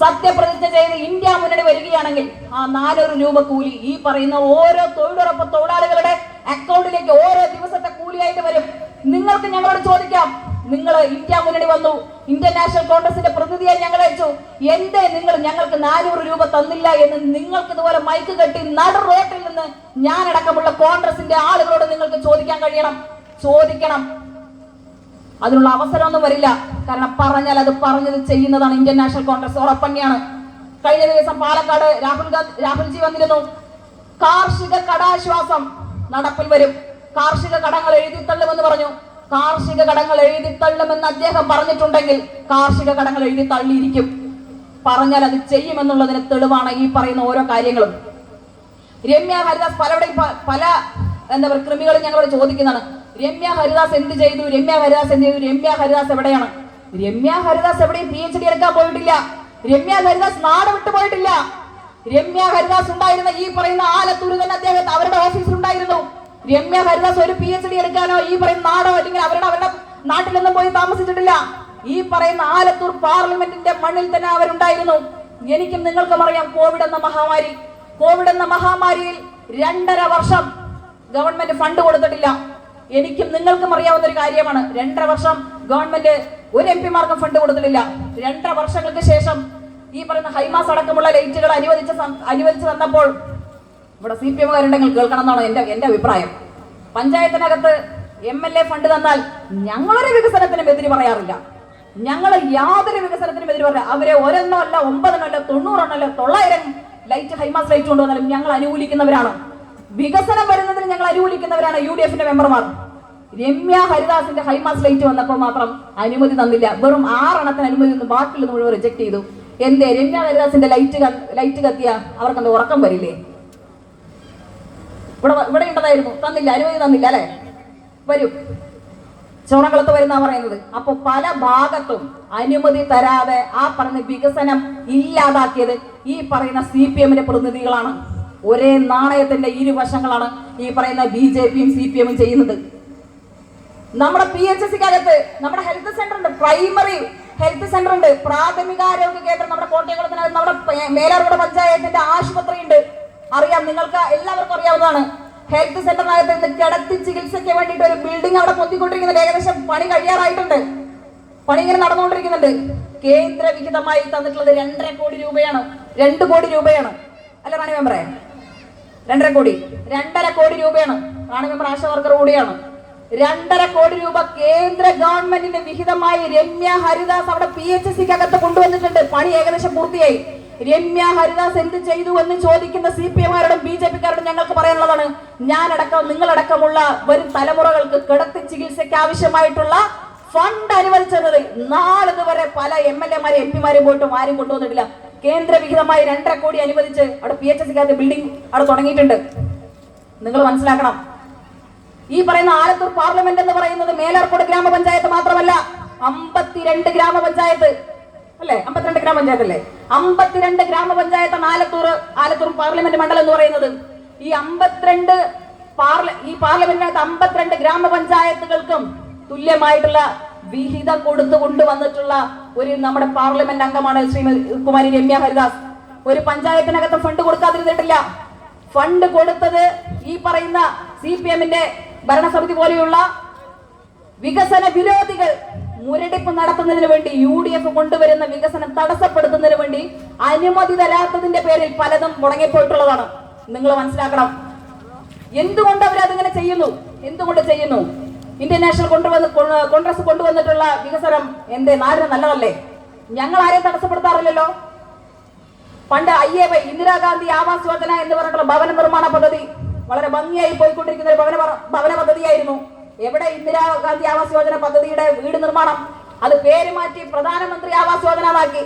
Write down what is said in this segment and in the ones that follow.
സത്യപ്രതിജ്ഞ ചെയ്ത് ഇന്ത്യ മുന്നണി വരികയാണെങ്കിൽ ആ നാനൂറ് രൂപ കൂലി ഈ പറയുന്ന ഓരോ തൊഴിലുറപ്പ് തൊഴിലാളികളുടെ അക്കൗണ്ടിലേക്ക് ഓരോ ദിവസത്തെ കൂലിയായിട്ട് വരും. നിങ്ങൾക്ക് ഞങ്ങളോട് ചോദിക്കാം. നിങ്ങൾ ഇന്ത്യ മുന്നണി വന്നു. ഇന്ത്യൻ നാഷണൽ കോൺഗ്രസിന്റെ പ്രതിനിധിയായി ഞങ്ങൾ അയച്ചു എന്തേ നിങ്ങൾ ഞങ്ങൾക്ക് നാനൂറ് രൂപ തന്നില്ല എന്ന് നിങ്ങൾക്ക് ഇതുപോലെ മൈക്ക് കെട്ടി നടു റോട്ടിൽ നിന്ന് ഞാനടക്കമുള്ള കോൺഗ്രസിന്റെ ആളുകളോട് നിങ്ങൾക്ക് ചോദിക്കാൻ കഴിയണം. ചോദിക്കണം. അതിനുള്ള അവസരമൊന്നും വരില്ല. കാരണം പറഞ്ഞാൽ അത് പറഞ്ഞത് ചെയ്യുന്നതാണ് ഇന്ത്യൻ നാഷണൽ കോൺഗ്രസ്. ഉറപ്പന്നെയാണ്. കഴിഞ്ഞ ദിവസം പാലക്കാട് രാഹുൽ ഗാന്ധി രാഹുൽജി വന്നിരുന്നു. കാർഷിക കടാശ്വാസം നടപ്പിൽ വരും. കാർഷിക കടങ്ങൾ എഴുതിത്തള്ളുമെന്ന് പറഞ്ഞു. കാർഷിക കടങ്ങൾ എഴുതിത്തള്ളുമെന്ന് അദ്ദേഹം പറഞ്ഞിട്ടുണ്ടെങ്കിൽ കാർഷിക കടങ്ങൾ എഴുതി തള്ളിയിരിക്കും. പറഞ്ഞാൽ അത് ചെയ്യുമെന്നുള്ളതിന് തെളിവാണ് ഈ പറയുന്ന ഓരോ കാര്യങ്ങളും. രമ്യ ഹരിദാസ് പലവിടെയും പല എന്താ പറയുക ഞങ്ങളോട് ചോദിക്കുന്നതാണ്. രമ്യ ഹരിദാസ് എന്ത് ചെയ്തു? രമ്യ ഹരിദാസ് എന്ത് ചെയ്തു? രമ്യ ഹരിദാസ് എവിടെയാണ്? രമ്യ ഹരിദാസ് എവിടെയും പി എച്ച് ഡി എടുക്കാൻ പോയിട്ടില്ല. രമ്യ ഹരിദാസ് നാട് വിട്ടു പോയിട്ടില്ല. രമ്യ ഹരിദാസ് ഉണ്ടായിരുന്ന ഈ പറയുന്ന ആലത്തൂർ തന്നെ അദ്ദേഹത്തെ അവരുടെ ഓഫീസിൽ ഉണ്ടായിരുന്നു. രമ്യ ഹരിദാസ് ഒരു പി എച്ച് ഡി എടുക്കാനോ ഈ പറയുന്ന നാടോ അല്ലെങ്കിൽ അവരുടെ അവരുടെ നാട്ടിലൊന്നും പോയി താമസിച്ചിട്ടില്ല. ഈ പറയുന്ന ആലത്തൂർ പാർലമെന്റിന്റെ മണ്ണിൽ തന്നെ അവരുണ്ടായിരുന്നു. എനിക്കും നിങ്ങൾക്കും അറിയാം കോവിഡ് എന്ന മഹാമാരി. കോവിഡ് എന്ന മഹാമാരിയിൽ രണ്ടര വർഷം ഗവൺമെന്റ് ഫണ്ട് കൊടുത്തിട്ടില്ല. എനിക്കും നിങ്ങൾക്കും അറിയാവുന്ന ഒരു കാര്യമാണ്. രണ്ടര വർഷം ഗവൺമെന്റ് ഒരു എം പിമാർക്കും ഫണ്ട് കൊടുത്തിട്ടില്ല. രണ്ടര വർഷങ്ങൾക്ക് ശേഷം ഈ പറയുന്ന ഹൈമാസ് അടക്കമുള്ള ലൈറ്റുകൾ അനുവദിച്ച അനുവദിച്ചു തന്നപ്പോൾ ഇവിടെ സി പി എമ്മുകാരുണ്ടെങ്കിൽ കേൾക്കണം എന്നാണ് എന്റെ എന്റെ അഭിപ്രായം. പഞ്ചായത്തിനകത്ത് എം എൽ എ ഫണ്ട് തന്നാൽ ഞങ്ങളൊരു വികസനത്തിനും എതിര് പറയാറില്ല. ഞങ്ങൾ യാതൊരു വികസനത്തിനും എതിര് പറയാം അവരെ ഒരെണ്ണോ അല്ല ഒമ്പതെണ്ണോ അല്ല തൊണ്ണൂറെണ്ണോ അല്ല തൊള്ളായിരം ലൈറ്റ് ഹൈമാസ് ലൈറ്റ് കൊണ്ടുവന്നാലും ഞങ്ങൾ അനുകൂലിക്കുന്നവരാണ്. വികസനം വരുന്നതിന് ഞങ്ങൾ അനുകൂലിക്കുന്നവരാണ് യു ഡി എഫിന്റെ മെമ്പർമാർ രമ്യ ഹരിദാസിന്റെ ഹൈമാസ് ലൈറ്റ് വന്നപ്പോൾ മാത്രം അനുമതി തന്നില്ല. വെറും ആറെണ്ണത്തിന് അനുമതി തന്നു ബാക്കിയുള്ളത് മുഴുവൻ റിജക്ട് ചെയ്തു. എന്തേ രമ്യ ഹരിദാസിന്റെ ലൈറ്റ് ലൈറ്റ് കത്തിയ? അവർക്ക് എന്താ ഉറക്കം വരില്ലേ? ഇവിടെ ഇവിടെ ഉണ്ടതായിരുന്നു തന്നില്ല അനുമതി തന്നില്ല അല്ലെ? വരൂ. ചോറകളത്ത് വരുന്ന പറയുന്നത്. അപ്പൊ പല ഭാഗത്തും അനുമതി തരാതെ ആ പറഞ്ഞ വികസനം ഇല്ലാതാക്കിയത് ഈ പറയുന്ന സി പി എമ്മിന്റെ പ്രതിനിധികളാണ്. ഒരേ നാണയത്തിന്റെ ഇരുവശങ്ങളാണ് ഈ പറയുന്ന ബി ജെ പിയും സി പി എമ്മും ചെയ്യുന്നത്. നമ്മുടെ പി എച്ച് എസ് സിക്കകത്ത് നമ്മുടെ ഹെൽത്ത് സെന്റർ ഉണ്ട് പ്രൈമറി ഹെൽത്ത് സെന്റർ ഉണ്ട് പ്രാഥമികാരോഗ്യ കേന്ദ്രം നമ്മുടെ കോട്ടയകുളത്തിനകത്ത് നമ്മുടെ മേലാർകുട പഞ്ചായത്തിന്റെ ആശുപത്രി ഉണ്ട് അറിയാം നിങ്ങൾക്ക് എല്ലാവർക്കും അറിയാവുന്നതാണ്. ഹെൽത്ത് സെന്ററിനകത്ത് ഇന്ന് കിടത്തി ചികിത്സയ്ക്ക് വേണ്ടിയിട്ട് ഒരു ബിൽഡിംഗ് അവിടെ പൊത്തിക്കൊണ്ടിരിക്കുന്നത് ഏകദേശം പണി കഴിയാറായിട്ടുണ്ട്. പണി ഇങ്ങനെ നടന്നുകൊണ്ടിരിക്കുന്നുണ്ട്. കേന്ദ്ര വിഹിതമായി തന്നിട്ടുള്ളത് രണ്ടര കോടി രൂപയാണ്. രണ്ട് കോടി രൂപയാണ്. അല്ല റാണി മെമ്പറേ രണ്ടര കോടി. രണ്ടര കോടി രൂപയാണ്. ആശാ വർക്കർ കൂടിയാണ്. രണ്ടര കോടി രൂപ കേന്ദ്ര ഗവൺമെന്റിന്റെ വിഹിതമായി രമ്യ ഹരിദാസ് അവിടെ പി എച്ച് സിക്ക് അകത്ത് കൊണ്ടുവന്നിട്ടുണ്ട്. പണി ഏകദേശം പൂർത്തിയായി. രമ്യ ഹരിദാസ് എന്ത് ചെയ്തു എന്ന് ചോദിക്കുന്ന സി പി എമാരോടും ബി ജെ പിക്കാരോടും ഞങ്ങൾക്ക് പറയാനുള്ളതാണ്. ഞാനടക്കം നിങ്ങളടക്കമുള്ള വരും തലമുറകൾക്ക് കിടത്തി ചികിത്സയ്ക്ക് ആവശ്യമായിട്ടുള്ള ഫണ്ട് അനുവദിച്ചത് നാളിതുവരെ പല എം എൽ എമാരും എം പിമാരും പോയിട്ടും ആരും കൊണ്ടുവന്നിട്ടില്ല. കേന്ദ്ര വിഹിതമായി രണ്ടര കോടി അനുവദിച്ച് അവിടെ പി എച്ച് എസ് ബിൽഡിംഗ് അവിടെ തുടങ്ങിയിട്ടുണ്ട്. നിങ്ങൾ മനസ്സിലാക്കണം. ഈ പറയുന്ന ആലത്തൂർ പാർലമെന്റ് എന്ന് പറയുന്നത് മേലാർക്കോട് ഗ്രാമപഞ്ചായത്ത് മാത്രമല്ല അമ്പത്തിരണ്ട് ഗ്രാമപഞ്ചായത്ത്. അല്ലേ? അമ്പത്തിരണ്ട് ഗ്രാമപഞ്ചായത്ത് അല്ലേ അമ്പത്തിരണ്ട് ഗ്രാമപഞ്ചായത്താണ് ആലത്തൂർ ആലത്തൂർ പാർലമെന്റ് മണ്ഡലം എന്ന് പറയുന്നത്. ഈ അമ്പത്തിരണ്ട് പാർല ഈ പാർലമെന്റിനകത്ത് അമ്പത്തിരണ്ട് ഗ്രാമപഞ്ചായത്തുകൾക്കും തുല്യമായിട്ടുള്ള വിഹിതം കൊടുത്തു കൊണ്ടുവന്നിട്ടുള്ള ഒരു നമ്മുടെ പാർലമെന്റ് അംഗമാണ് ശ്രീമതി കുമാരി രമ്യ ഹരിദാസ്. ഒരു പഞ്ചായത്തിനകത്ത് ഫണ്ട് കൊടുക്കാതിരുന്നിട്ടില്ല. ഫണ്ട് കൊടുത്തത് ഈ പറയുന്ന സി പി എമ്മിന്റെ ഭരണസമിതി പോലെയുള്ള വികസന വിരോധികൾ മുരടിപ്പ് നടത്തുന്നതിന് വേണ്ടി യു ഡി എഫ് കൊണ്ടുവരുന്ന വികസനം തടസ്സപ്പെടുത്തുന്നതിന് വേണ്ടി അനുമതി തരാത്തതിന്റെ പേരിൽ പലതും മുടങ്ങിപ്പോയിട്ടുള്ളതാണ്. നിങ്ങൾ മനസ്സിലാക്കണം. എന്തുകൊണ്ട് അവർ ചെയ്യുന്നു? എന്തുകൊണ്ട് ചെയ്യുന്നു? ഇന്ത്യൻ നാഷണൽ കൊണ്ടുവന്ന് കോൺഗ്രസ് കൊണ്ടുവന്നിട്ടുള്ള വികസനം എന്തേ? നാടിന് നല്ലതല്ലേ? ഞങ്ങൾ ആരെയും തടസ്സപ്പെടുത്താറില്ലല്ലോ? പണ്ട് I A Y Indira Gandhi Awaas Yojana എന്ന് പറഞ്ഞിട്ടുള്ള ഭവന നിർമ്മാണ പദ്ധതി വളരെ ഭംഗിയായി പോയിക്കൊണ്ടിരിക്കുന്ന ഒരു ഭവന ഭവന പദ്ധതിയായിരുന്നു. എവിടെ ഇന്ദിരാഗാന്ധി ആവാസ് യോജന പദ്ധതിയുടെ വീട് നിർമ്മാണം? അത് പേര് മാറ്റി പ്രധാനമന്ത്രി ആവാസ് യോജന ആക്കി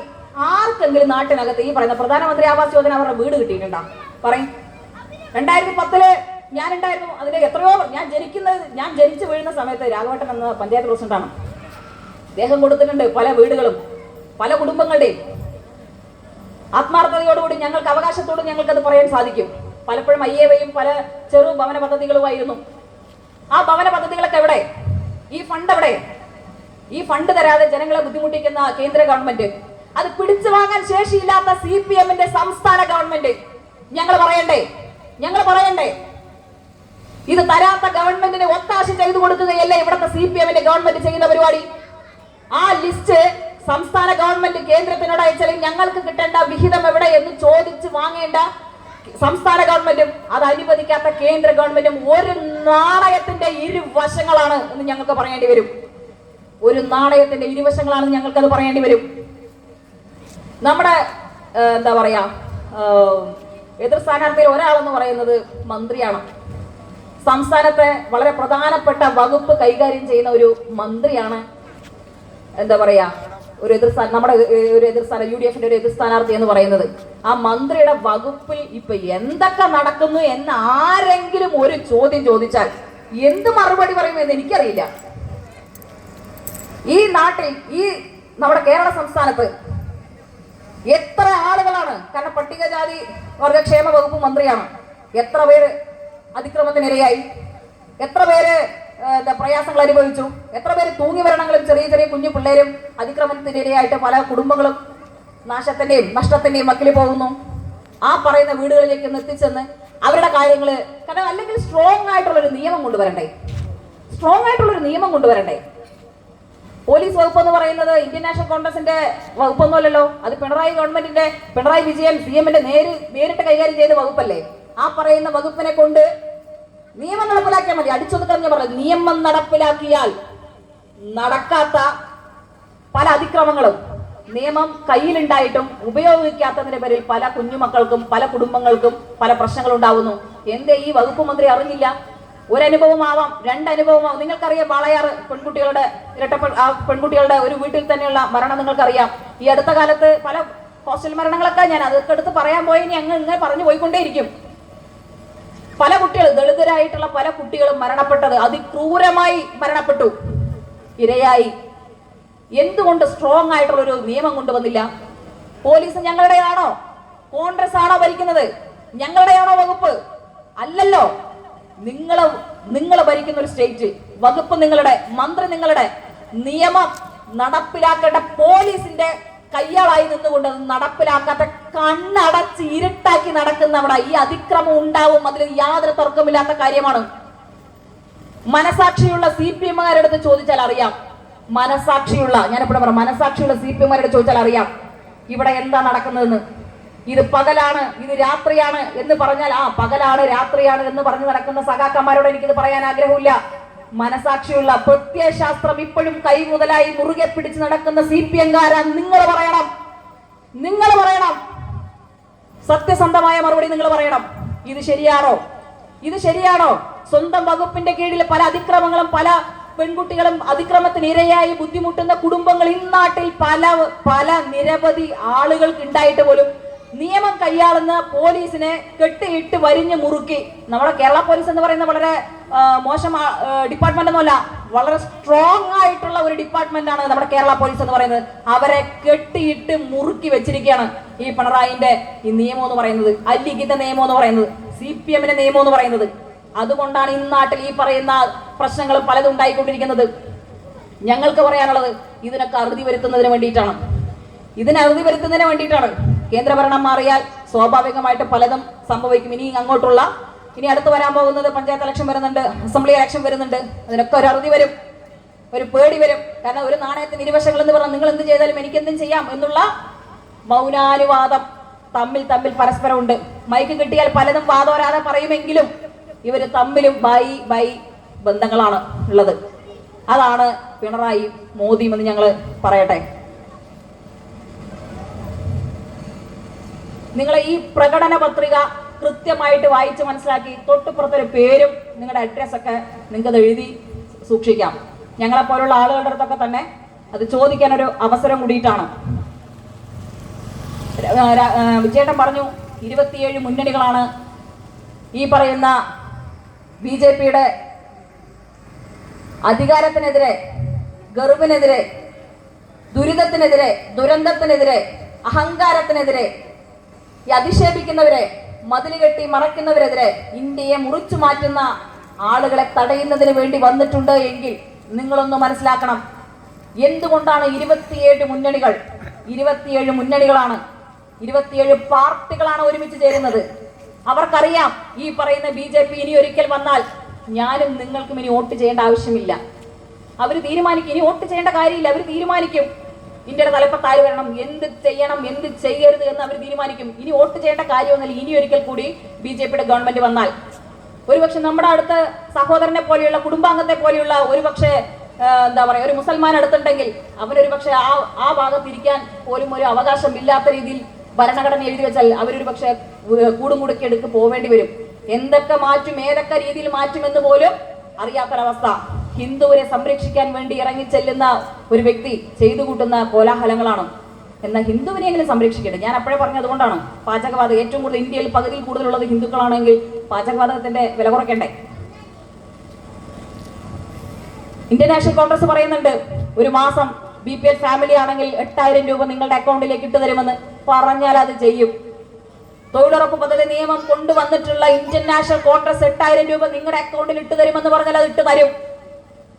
ആർക്കെങ്കിലും നാട്ടിനകത്ത് ഈ പറയുന്ന പ്രധാനമന്ത്രി ആവാസ് യോജന അവരുടെ വീട് കിട്ടിയിട്ടുണ്ടോ? പറയും. രണ്ടായിരത്തി പത്തിൽ ഞാൻ അതിന് എത്രയോ ഞാൻ ജനിക്കുന്നത് ഞാൻ ജനിച്ചു വീഴുന്ന സമയത്ത് രാഘവട്ടൻ എന്ന പഞ്ചായത്ത് പ്രസിഡന്റാണ് അദ്ദേഹം കൊടുത്തിട്ടുണ്ട് പല വീടുകളും പല കുടുംബങ്ങളുടെയും. ആത്മാർത്ഥതയോടുകൂടി ഞങ്ങൾക്ക് അവകാശത്തോട് ഞങ്ങൾക്കത് പറയാൻ സാധിക്കും. പലപ്പോഴും ഐ പല ചെറു ഭവന പദ്ധതികളുമായിരുന്നു. ആ ഭവന പദ്ധതികളൊക്കെ എവിടെ? ഈ ഫണ്ട് എവിടെ? ഈ ഫണ്ട് തരാതെ ജനങ്ങളെ ബുദ്ധിമുട്ടിക്കുന്ന കേന്ദ്ര ഗവൺമെന്റ്. അത് പിടിച്ചു വാങ്ങാൻ ശേഷിയില്ലാത്ത സി പി എമ്മിന്റെ സംസ്ഥാന ഗവൺമെന്റ്. ഞങ്ങൾ പറയണ്ടേ? ഞങ്ങൾ പറയണ്ടേ? ഇത് തരാത്ത ഗവൺമെന്റിനെ ഒത്താശ ചെയ്തു കൊടുക്കുകയല്ലേ ഇവിടുത്തെ സി പി എമ്മിന്റെ ഗവൺമെന്റ് ചെയ്യുന്ന പരിപാടി? ആ ലിസ്റ്റ് സംസ്ഥാന ഗവൺമെന്റ് കേന്ദ്രത്തിനോട് അയച്ചാൽ ഞങ്ങൾക്ക് കിട്ടേണ്ട വിഹിതം എവിടെ എന്ന് ചോദിച്ച് വാങ്ങേണ്ട സംസ്ഥാന ഗവൺമെന്റും അത് അനുവദിക്കാത്ത കേന്ദ്ര ഗവൺമെന്റും ഒരു നാണയത്തിന്റെ ഇരുവശങ്ങളാണ് എന്ന് ഞങ്ങൾക്ക് പറയേണ്ടി വരും. ഒരു നാണയത്തിന്റെ ഇരുവശങ്ങളാണ് ഞങ്ങൾക്ക് അത് പറയേണ്ടി വരും. നമ്മുടെ എന്താ പറയാ എതിർ സ്ഥാനാർത്ഥിയിൽ ഒരാളെന്ന് പറയുന്നത് മന്ത്രിയാണ്. സംസ്ഥാനത്തെ വളരെ പ്രധാനപ്പെട്ട വകുപ്പ് കൈകാര്യം ചെയ്യുന്ന ഒരു മന്ത്രിയാണ് എന്താ പറയാ ഒരു എതിർ നമ്മുടെ ഒരു എതിർ സ്ഥാന യു ഡി എഫിന്റെ ഒരു എതിർ സ്ഥാനാർത്ഥി എന്ന് പറയുന്നത്. ആ മന്ത്രിയുടെ വകുപ്പിൽ ഇപ്പൊ എന്തൊക്കെ നടക്കുന്നു എന്ന് ആരെങ്കിലും ഒരു ചോദ്യം ചോദിച്ചാൽ എന്ത് മറുപടി പറയുമെന്ന് എനിക്കറിയില്ല. ഈ നാട്ടിൽ ഈ നമ്മുടെ കേരള സംസ്ഥാനത്ത് എത്ര ആളുകളാണ് കാരണം പട്ടികജാതി വർഗക്ഷേമ വകുപ്പ് മന്ത്രിയാണ് എത്ര പേര് അതിക്രമത്തിനിരയായി. എത്ര പേര് പ്രയാസങ്ങൾ അനുഭവിച്ചു? എത്ര പേര് തൂങ്ങി മരണങ്ങളും ചെറിയ ചെറിയ കുഞ്ഞു പിള്ളേരും അതിക്രമത്തിനിരയായിട്ട് പല കുടുംബങ്ങളും നാശത്തിന്റെയും നഷ്ടത്തിന്റെയും മക്കിൽ പോകുന്നു. ആ പറയുന്ന വീടുകളിലേക്ക് ഒന്ന് എത്തിച്ചെന്ന് അവരുടെ കാര്യങ്ങൾ കാരണം അല്ലെങ്കിൽ സ്ട്രോങ് ആയിട്ടുള്ള ഒരു നിയമം കൊണ്ടുവരണ്ടേ? സ്ട്രോങ് ആയിട്ടുള്ള ഒരു നിയമം കൊണ്ടുവരണ്ടേ? പോലീസ് വകുപ്പ് എന്ന് പറയുന്നത് ഇന്ത്യൻ നാഷണൽ കോൺഗ്രസിന്റെ വകുപ്പൊന്നുമല്ലല്ലോ. അത് പിണറായി ഗവൺമെന്റിന്റെ പിണറായി വിജയൻ സി എമ്മിന്റെ നേര് നേരിട്ട് കൈകാര്യം ചെയ്ത വകുപ്പല്ലേ? ആ പറയുന്ന വകുപ്പിനെ കൊണ്ട് നിയമം നടപ്പിലാക്കിയാൽ മതി. അടിച്ചൊതുക്കാൻ ഞാൻ പറഞ്ഞു നിയമം നടപ്പിലാക്കിയാൽ നടക്കാത്ത പല അതിക്രമങ്ങളും നിയമം കയ്യിലുണ്ടായിട്ടും ഉപയോഗിക്കാത്തതിന്റെ പേരിൽ പല കുഞ്ഞുമക്കൾക്കും പല കുടുംബങ്ങൾക്കും പല പ്രശ്നങ്ങൾ ഉണ്ടാവുന്നു എന്തേ ഈ വകുപ്പ് മന്ത്രി അറിഞ്ഞില്ല? ഒരനുഭവമാവാം രണ്ടനുഭവമാവാം. നിങ്ങൾക്കറിയാം വാളയാർ പെൺകുട്ടികളുടെ ഇരട്ട ആ പെൺകുട്ടികളുടെ ഒരു വീട്ടിൽ തന്നെയുള്ള മരണം നിങ്ങൾക്കറിയാം. ഈ അടുത്ത കാലത്ത് പല ഹോസ്റ്റൽ മരണങ്ങളൊക്കെ ഞാൻ അതൊക്കെ എടുത്ത് പറയാൻ പോയി. ഇനി അങ്ങ് ഇങ്ങനെ പറഞ്ഞു പോയിക്കൊണ്ടേയിരിക്കും. പല കുട്ടികൾ ദളിതരായിട്ടുള്ള പല കുട്ടികളും മരണപ്പെട്ടത് അതിക്രൂരമായി മരണപ്പെട്ടു. ഇരയായി. എന്തുകൊണ്ട് സ്ട്രോങ് ആയിട്ടുള്ള ഒരു നിയമം കൊണ്ടുവന്നില്ല? പോലീസ് ഞങ്ങളുടേതാണോ കോൺഗ്രസ് ആണോ ഭരിക്കുന്നത്? ഞങ്ങളുടെയാണോ വകുപ്പ്? അല്ലല്ലോ. നിങ്ങൾ നിങ്ങൾ ഭരിക്കുന്ന ഒരു സ്റ്റേറ്റ് വകുപ്പ് നിങ്ങളുടെ മന്ത്രി നിങ്ങളുടെ നിയമം നടപ്പിലാക്കേണ്ട പോലീസിന്റെ കയ്യാളായി നിന്നുകൊണ്ട് നടപ്പിലാക്കാത്ത കണ്ണടച്ച് ഇരുട്ടാക്കി നടക്കുന്ന അവിടെ ഈ അതിക്രമം ഉണ്ടാവും. അതിൽ യാതൊരു തർക്കമില്ലാത്ത കാര്യമാണ്. മനസാക്ഷിയുള്ള സി പി എമ്മുകാരടുത്ത് ചോദിച്ചാൽ അറിയാം. മനസാക്ഷിയുള്ള ഞാനിവിടെ പറയാം മനസാക്ഷിയുള്ള സി പി എമ്മുകാരോട് ചോദിച്ചാൽ അറിയാം. ഇവിടെ എന്താ നടക്കുന്നതെന്ന്. ഇത് പകലാണ് ഇത് രാത്രിയാണ് എന്ന് പറഞ്ഞാൽ ആ പകലാണ് രാത്രിയാണ് എന്ന് പറഞ്ഞു നടക്കുന്ന സഖാക്കന്മാരോട് എനിക്കിത് പറയാൻ ആഗ്രഹമില്ല. മനസാക്ഷിയുള്ള പ്രത്യയശാസ്ത്രം ഇപ്പോഴും കൈ മുതലായി മുറുകെ പിടിച്ച് നടക്കുന്ന സി പി എംകാരാ നിങ്ങൾ പറയണം. നിങ്ങൾ പറയണം. സത്യസന്ധമായ മറുപടി നിങ്ങൾ പറയണം. ഇത് ശരിയാണോ? ഇത് ശരിയാണോ? സ്വന്തം വകുപ്പിന്റെ കീഴിൽ പല അതിക്രമങ്ങളും പല പെൺകുട്ടികളും അതിക്രമത്തിന് ഇരയായി ബുദ്ധിമുട്ടുന്ന കുടുംബങ്ങൾ ഇന്നാട്ടിൽ പല പല നിരവധി ആളുകൾക്ക് ഉണ്ടായിട്ട് പോലും നിയമം കൈയാളുന്ന പോലീസിനെ കെട്ടിയിട്ട് വരിഞ്ഞ് മുറുക്കി. നമ്മുടെ കേരള പോലീസ് എന്ന് പറയുന്ന വളരെ മോശം ഡിപ്പാർട്ട്മെന്റ് ഒന്നുമല്ല വളരെ സ്ട്രോങ് ആയിട്ടുള്ള ഒരു ഡിപ്പാർട്ട്മെന്റ് ആണ് നമ്മുടെ കേരള പോലീസ് എന്ന് പറയുന്നത്. അവരെ കെട്ടിയിട്ട് മുറുക്കി വെച്ചിരിക്കുകയാണ് ഈ പിണറായിന്റെ ഈ നിയമം എന്ന് പറയുന്നത്. അല്ലിഖിത നിയമം എന്ന് പറയുന്നത്. സി പി എമ്മിന്റെ നിയമം എന്ന് പറയുന്നത്. അതുകൊണ്ടാണ് ഈ നാട്ടിൽ ഈ പറയുന്ന പ്രശ്നങ്ങൾ പലതും ഉണ്ടായിക്കൊണ്ടിരിക്കുന്നത്. ഞങ്ങൾക്ക് പറയാനുള്ളത് ഇതിനൊക്കെ അറുതി വരുത്തുന്നതിന് വേണ്ടിയിട്ടാണ്. ഇതിന് അറുതി വരുത്തുന്നതിന് വേണ്ടിയിട്ടാണ്. കേന്ദ്രഭരണം മാറിയാൽ സ്വാഭാവികമായിട്ട് പലതും സംഭവിക്കും. ഇനി അങ്ങോട്ടുള്ള ഇനി അടുത്ത് വരാൻ പോകുന്നത് പഞ്ചായത്ത് ഇലക്ഷൻ വരുന്നുണ്ട് അസംബ്ലി ഇലക്ഷൻ വരുന്നുണ്ട്. അതിനൊക്കെ ഒരു അറുതി വരും ഒരു പേടി വരും. കാരണം ഒരു നാണയത്തിന് ഇരുവശങ്ങൾ എന്ന് പറഞ്ഞാൽ നിങ്ങൾ എന്ത് ചെയ്താലും എനിക്ക് എന്തും ചെയ്യാം എന്നുള്ള മൗനാനുവാദം തമ്മിൽ തമ്മിൽ പരസ്പരം ഉണ്ട് മൈക്ക് കിട്ടിയാൽ പലതും വാദോരാതെ പറയുമെങ്കിലും ഇവർ തമ്മിലും ബൈ ബൈ ബന്ധങ്ങളാണ് ഉള്ളത്. അതാണ് പിണറായി മോദിയും എന്ന് ഞങ്ങൾ പറയട്ടെ. നിങ്ങളെ ഈ പ്രകടന പത്രിക കൃത്യമായിട്ട് വായിച്ച് മനസ്സിലാക്കി തൊട്ടുപുറത്തൊരു പേരും നിങ്ങളുടെ അഡ്രസ് ഒക്കെ നിങ്ങൾക്ക് അത് എഴുതി സൂക്ഷിക്കാം. ഞങ്ങളെ പോലുള്ള ആളുകളുടെ അടുത്തൊക്കെ തന്നെ അത് ചോദിക്കാൻ ഒരു അവസരം കൂടിയിട്ടാണ്. വിജയേട്ടൻ പറഞ്ഞു ഇരുപത്തിയേഴ് മുന്നണികളാണ് ഈ പറയുന്ന ബി ജെ പിയുടെ അധികാരത്തിനെതിരെ ഗർവിനെതിരെ ദുരിതത്തിനെതിരെ ദുരന്തത്തിനെതിരെ അഹങ്കാരത്തിനെതിരെ ഈ അധിക്ഷേപിക്കുന്നവരെ മതിലുകെട്ടി മറയ്ക്കുന്നവരെതിരെ ഇന്ത്യയെ മുറിച്ചു മാറ്റുന്ന ആളുകളെ തടയുന്നതിന് വേണ്ടി വന്നിട്ടുണ്ട് എങ്കിൽ നിങ്ങളൊന്ന് മനസ്സിലാക്കണം. എന്തുകൊണ്ടാണ് ഇരുപത്തിയേഴ് മുന്നണികൾ ഇരുപത്തിയേഴ് മുന്നണികളാണ് ഇരുപത്തിയേഴ് പാർട്ടികളാണ് ഒരുമിച്ച് ചേരുന്നത്? അവർക്കറിയാം ഈ പറയുന്ന ബി ജെ പി ഇനി ഒരിക്കൽ വന്നാൽ ഞാനും നിങ്ങൾക്കും ഇനി വോട്ട് ചെയ്യേണ്ട ആവശ്യമില്ല. അവർ തീരുമാനിക്കും. ഇനി വോട്ട് ചെയ്യേണ്ട കാര്യമില്ല. അവർ തീരുമാനിക്കും. ഇന്ത്യയുടെ തലപ്പത്ത് ആര് വരണം എന്ത് ചെയ്യണം എന്ത് ചെയ്യരുത് എന്ന് അവർ തീരുമാനിക്കും. ഇനി വോട്ട് ചെയ്യേണ്ട കാര്യമൊന്നുമില്ല. ഇനി ഒരിക്കൽ കൂടി ബി ജെ പിയുടെ ഗവൺമെന്റ് വന്നാൽ. ഒരുപക്ഷെ നമ്മുടെ അടുത്ത സഹോദരനെ പോലെയുള്ള കുടുംബാംഗത്തെ പോലെയുള്ള ഒരുപക്ഷെ എന്താ പറയാ ഒരു മുസൽമാൻ അടുത്തുണ്ടെങ്കിൽ അവരൊരു പക്ഷെ ആ ആ ഭാഗത്തിരിക്കാൻ പോലും ഒരു അവകാശം ഇല്ലാത്ത രീതിയിൽ ഭരണഘടന എഴുതി വെച്ചാൽ അവരൊരു പക്ഷെ കൂടും കുടുക്കി എടുക്ക് പോവേണ്ടി വരും. എന്തൊക്കെ മാറ്റും ഏതൊക്കെ രീതിയിൽ മാറ്റുമെന്ന് പോലും അറിയാത്തൊരവസ്ഥ. ഹിന്ദുവിനെ സംരക്ഷിക്കാൻ വേണ്ടി ഇറങ്ങി ചെല്ലുന്ന ഒരു വ്യക്തി ചെയ്തു കൂട്ടുന്ന കോലാഹലങ്ങളാണ്? എന്നാൽ എങ്ങനെ സംരക്ഷിക്കട്ടെ. ഞാൻ അപ്പോഴേ പറഞ്ഞതുകൊണ്ടാണ് പാചകവാദം ഏറ്റവും കൂടുതൽ ഇന്ത്യയിൽ പകുതിയിൽ കൂടുതലുള്ളത് ഹിന്ദുക്കളാണെങ്കിൽ പാചകവാദത്തിന്റെ വില കുറയ്ക്കണ്ടേ? ഇന്ത്യൻ നാഷണൽ കോൺഗ്രസ് പറയുന്നുണ്ട് ഒരു മാസം ബി പി എൽ ഫാമിലി ആണെങ്കിൽ എട്ടായിരം രൂപ നിങ്ങളുടെ അക്കൗണ്ടിലേക്ക് ഇട്ട് തരുമെന്ന് പറഞ്ഞാൽ അത് ചെയ്യും. തൊഴിലുറപ്പ് പദ്ധതി നിയമം കൊണ്ടുവന്നിട്ടുള്ള ഇന്ത്യൻ നാഷണൽ കോൺഗ്രസ് എട്ടായിരം രൂപ നിങ്ങളുടെ അക്കൗണ്ടിൽ ഇട്ട് തരുമെന്ന് പറഞ്ഞാൽ അത് ഇട്ട് തരും.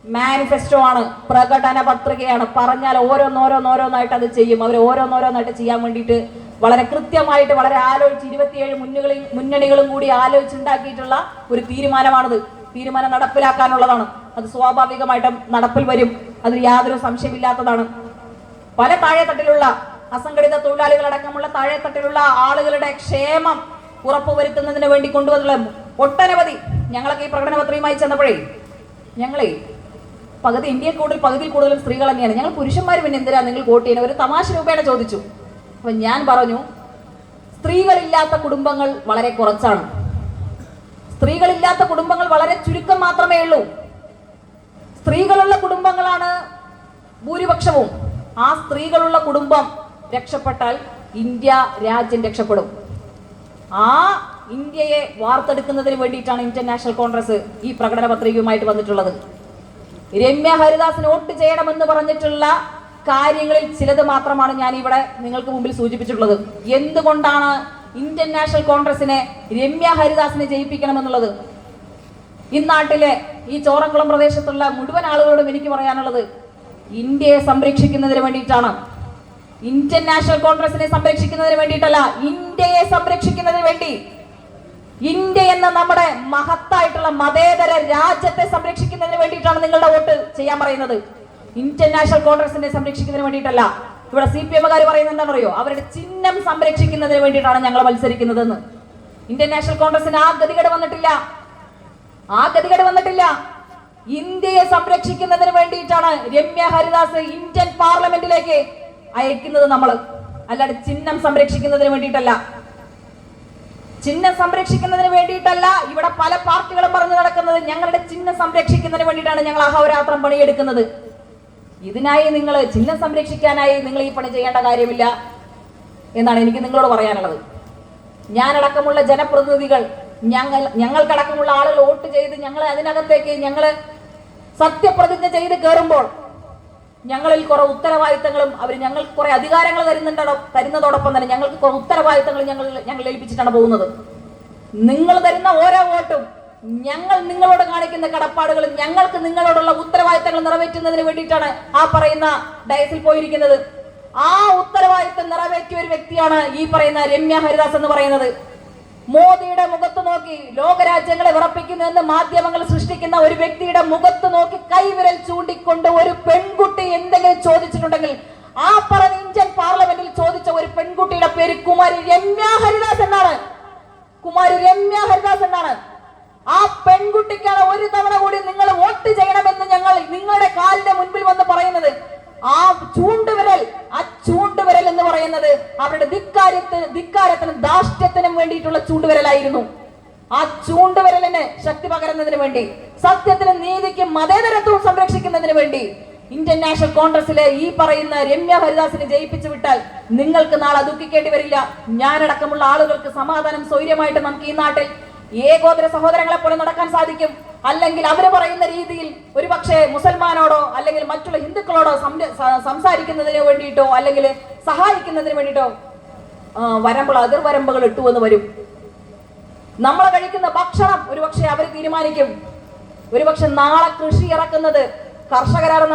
മാനിഫെസ്റ്റോ ആണ്. പ്രകടന പത്രികയാണ്. പറഞ്ഞാൽ ഓരോന്നോരോന്നോരോന്നായിട്ട് അത് ചെയ്യും. അവർ ഓരോന്നോരോന്നായിട്ട് ചെയ്യാൻ വേണ്ടിയിട്ട് വളരെ കൃത്യമായിട്ട് വളരെ ആലോചിച്ച് ഇരുപത്തിയേഴ് മുന്നുകളിൽ മുന്നണികളും കൂടി ആലോചിച്ചുണ്ടാക്കിയിട്ടുള്ള ഒരു തീരുമാനമാണിത്. തീരുമാനം നടപ്പിലാക്കാനുള്ളതാണ്. അത് സ്വാഭാവികമായിട്ടും നടപ്പിൽ വരും. അതിൽ യാതൊരു സംശയമില്ലാത്തതാണ്. പല താഴെത്തട്ടിലുള്ള അസംഘടിത തൊഴിലാളികളടക്കമുള്ള താഴെത്തട്ടിലുള്ള ആളുകളുടെ ക്ഷേമം ഉറപ്പുവരുത്തുന്നതിന് വേണ്ടി കൊണ്ടുവന്നുള്ള ഒട്ടനവധി ഞങ്ങളൊക്കെ ഈ പ്രകടന പത്രികയുമായി ചെന്നപ്പോഴേ ഞങ്ങളെ പകുതി ഇന്ത്യയിൽ കൂടുതൽ പകുതിയിൽ കൂടുതലും സ്ത്രീകൾ തന്നെയാണ്. ഞങ്ങൾ പുരുഷന്മാർ പിന്നെ എന്തിനാ നിങ്ങൾ വോട്ട് ചെയ്യുന്നത് ഒരു തമാശ രൂപേണ ചോദിച്ചു. അപ്പൊ ഞാൻ പറഞ്ഞു സ്ത്രീകളില്ലാത്ത കുടുംബങ്ങൾ വളരെ കുറച്ചാണ്. സ്ത്രീകളില്ലാത്ത കുടുംബങ്ങൾ വളരെ ചുരുക്കം മാത്രമേ ഉള്ളൂ. സ്ത്രീകളുള്ള കുടുംബങ്ങളാണ് ഭൂരിപക്ഷവും. ആ സ്ത്രീകളുള്ള കുടുംബം രക്ഷപ്പെട്ടാൽ ഇന്ത്യ രാജ്യം രക്ഷപ്പെടും. ആ ഇന്ത്യയെ വാർത്തെടുക്കുന്നതിന് വേണ്ടിയിട്ടാണ് ഇന്ത്യൻ നാഷണൽ കോൺഗ്രസ് ഈ പ്രകടന പത്രികയുമായിട്ട് വന്നിട്ടുള്ളത്. രമ്യ ഹരിദാസിന് വോട്ട് ചെയ്യണമെന്ന് പറഞ്ഞിട്ടുള്ള കാര്യങ്ങളിൽ ചിലത് മാത്രമാണ് ഞാൻ ഇവിടെ നിങ്ങൾക്ക് മുമ്പിൽ സൂചിപ്പിച്ചിട്ടുള്ളത്. എന്തുകൊണ്ടാണ് ഇന്ത്യൻ നാഷണൽ കോൺഗ്രസിനെ രമ്യ ഹരിദാസിനെ ജയിപ്പിക്കണമെന്നുള്ളത്? ഇന്നാട്ടിലെ ഈ ചോറക്കുളം പ്രദേശത്തുള്ള മുഴുവൻ ആളുകളോടും എനിക്ക് പറയാനുള്ളത് ഇന്ത്യയെ സംരക്ഷിക്കുന്നതിന് വേണ്ടിയിട്ടാണ്. ഇന്ത്യൻ നാഷണൽ കോൺഗ്രസിനെ സംരക്ഷിക്കുന്നതിന് വേണ്ടിയിട്ടല്ല ഇന്ത്യയെ സംരക്ഷിക്കുന്നതിന് വേണ്ടി. ഇന്ത്യ എന്ന നമ്മുടെ മഹത്തായിട്ടുള്ള മതേതര രാജ്യത്തെ സംരക്ഷിക്കുന്നതിന് വേണ്ടിയിട്ടാണ് നിങ്ങളുടെ വോട്ട് ചെയ്യാൻ പറയുന്നത്. ഇന്റർനാഷണൽ നാഷണൽ കോൺഗ്രസിനെ സംരക്ഷിക്കുന്നതിന് വേണ്ടിയിട്ടല്ല. ഇവിടെ സി പി എമ്മുകാർ പറയുന്നത് എന്താണെന്നറിയോ? അവരുടെ ചിഹ്നം സംരക്ഷിക്കുന്നതിന് വേണ്ടിയിട്ടാണ് ഞങ്ങൾ മത്സരിക്കുന്നതെന്ന്. ഇന്റർനാഷണൽ നാഷണൽ കോൺഗ്രസിന് ആ ഗതികേട് വന്നിട്ടില്ല. ആ ഗതികേട് വന്നിട്ടില്ല. ഇന്ത്യയെ സംരക്ഷിക്കുന്നതിന് വേണ്ടിയിട്ടാണ് രമ്യ ഹരിദാസ് ഇന്ത്യൻ പാർലമെന്റിലേക്ക് അയക്കുന്നത് നമ്മൾ അല്ലാതെ ചിഹ്നം സംരക്ഷിക്കുന്നതിന് വേണ്ടിയിട്ടല്ല. ചിഹ്നം സംരക്ഷിക്കുന്നതിന് വേണ്ടിയിട്ടല്ല ഇവിടെ പല പാർട്ടികളും പറഞ്ഞു നടക്കുന്നത്. ഞങ്ങളുടെ ചിഹ്നം സംരക്ഷിക്കുന്നതിന് വേണ്ടിയിട്ടാണ് ഞങ്ങൾ അഹോരാത്രം പണിയെടുക്കുന്നത്. ഇതിനായി നിങ്ങൾ ചിഹ്നം സംരക്ഷിക്കാനായി നിങ്ങൾ ഈ പണി ചെയ്യേണ്ട കാര്യമില്ല എന്നാണ് എനിക്ക് നിങ്ങളോട് പറയാനുള്ളത്. ഞാനടക്കമുള്ള ജനപ്രതിനിധികൾ ഞങ്ങൾ ഞങ്ങൾക്കടക്കമുള്ള ആളുകൾ വോട്ട് ചെയ്ത് ഞങ്ങളെ അതിനകത്തേക്ക് ഞങ്ങൾ സത്യപ്രതിജ്ഞ ചെയ്ത് കയറുമ്പോൾ ഞങ്ങളിൽ കുറെ ഉത്തരവാദിത്തങ്ങളും അവർ ഞങ്ങൾക്ക് കുറെ അധികാരങ്ങൾ തരുന്നുണ്ടോ തരുന്നതോടൊപ്പം തന്നെ ഞങ്ങൾക്ക് കുറെ ഉത്തരവാദിത്തങ്ങൾ ഞങ്ങൾ ഞങ്ങൾ ഏൽപ്പിച്ചിട്ടാണ് പോകുന്നത്. നിങ്ങൾ തരുന്ന ഓരോ വോട്ടും ഞങ്ങൾ നിങ്ങളോട് കാണിക്കുന്ന കടപ്പാടുകളും ഞങ്ങൾക്ക് നിങ്ങളോടുള്ള ഉത്തരവാദിത്തങ്ങൾ നിറവേറ്റുന്നതിന് വേണ്ടിയിട്ടാണ് ആ പറയുന്ന ഡയസിൽ പോയിരിക്കുന്നത്. ആ ഉത്തരവാദിത്തം നിറവേറ്റിയ ഒരു വ്യക്തിയാണ് ഈ പറയുന്ന രമ്യ ഹരിദാസ് എന്ന് പറയുന്നത്. മോദിയുടെ മുഖത്ത് നോക്കി ലോകരാജ്യങ്ങളെ ഉറപ്പിക്കുന്നു എന്ന് മാധ്യമങ്ങൾ സൃഷ്ടിക്കുന്ന ഒരു വ്യക്തിയുടെ മുഖത്ത് നോക്കി കൈവിരൽ ചൂണ്ടിക്കൊണ്ട് ഒരു പെൺകുട്ടി എന്തെങ്കിലും ചോദിച്ചിട്ടുണ്ടെങ്കിൽ ആ പറഞ്ഞ ഇന്ത്യൻ പാർലമെന്റിൽ ചോദിച്ച ഒരു പെൺകുട്ടിയുടെ പേര് കുമാരി രമ്യ ഹരിദാസ് എന്നാണ്. കുമാരി രമ്യ ഹരിദാസ് എന്നാണ്. ആ പെൺകുട്ടിക്കാണ് ഒരു തവണ കൂടി നിങ്ങൾ വോട്ട് ചെയ്യണമെന്ന് ഞങ്ങൾ നിങ്ങളുടെ കാലിന്റെ മുൻപിൽ വന്ന് പറയുന്നത്. ആ ചൂണ്ടുവിരൽ ആ ചൂണ്ടുവിരൽ എന്ന് പറയുന്നത് അവരുടെ ധിക്കാര്യത്തിന് ധിക്കാരത്തിനും ദാഷ്ട്യത്തിനും വേണ്ടിയിട്ടുള്ള ചൂണ്ടുവിരലായിരുന്നു. ആ ചൂണ്ടുവിരലിന് ശക്തി പകരുന്നതിന് വേണ്ടി സത്യത്തിനും നീതിക്ക് മതേതരത്വവും സംരക്ഷിക്കുന്നതിന് വേണ്ടി ഇന്ത്യൻ നാഷണൽ കോൺഗ്രസിലെ ഈ പറയുന്ന രമ്യ ഹരിദാസിനെ ജയിപ്പിച്ചു വിട്ടാൽ നിങ്ങൾക്ക് നാളെ ദുഃഖിക്കേണ്ടി വരില്ല. ഞാനടക്കമുള്ള ആളുകൾക്ക് സമാധാനം സ്വൈര്യമായിട്ട് നമുക്ക് ഈ നാട്ടിൽ ഏകോദര സഹോദരങ്ങളെ പോലെ നടക്കാൻ സാധിക്കും. അല്ലെങ്കിൽ അവർ പറയുന്ന രീതിയിൽ ഒരു പക്ഷേ മുസൽമാനോടോ അല്ലെങ്കിൽ മറ്റുള്ള ഹിന്ദുക്കളോടോ സംസാരിക്കുന്നതിന് വേണ്ടിയിട്ടോ അല്ലെങ്കിൽ സഹായിക്കുന്നതിന് വേണ്ടിയിട്ടോ വരമ്പുകൾ അതിർവരമ്പുകൾ ഇട്ടു എന്ന് വരും. നമ്മൾ കഴിക്കുന്ന ഭക്ഷണം ഒരുപക്ഷെ അവർ തീരുമാനിക്കും. ഒരുപക്ഷെ നാളെ കൃഷി ഇറക്കുന്നത് കർഷകരാണ്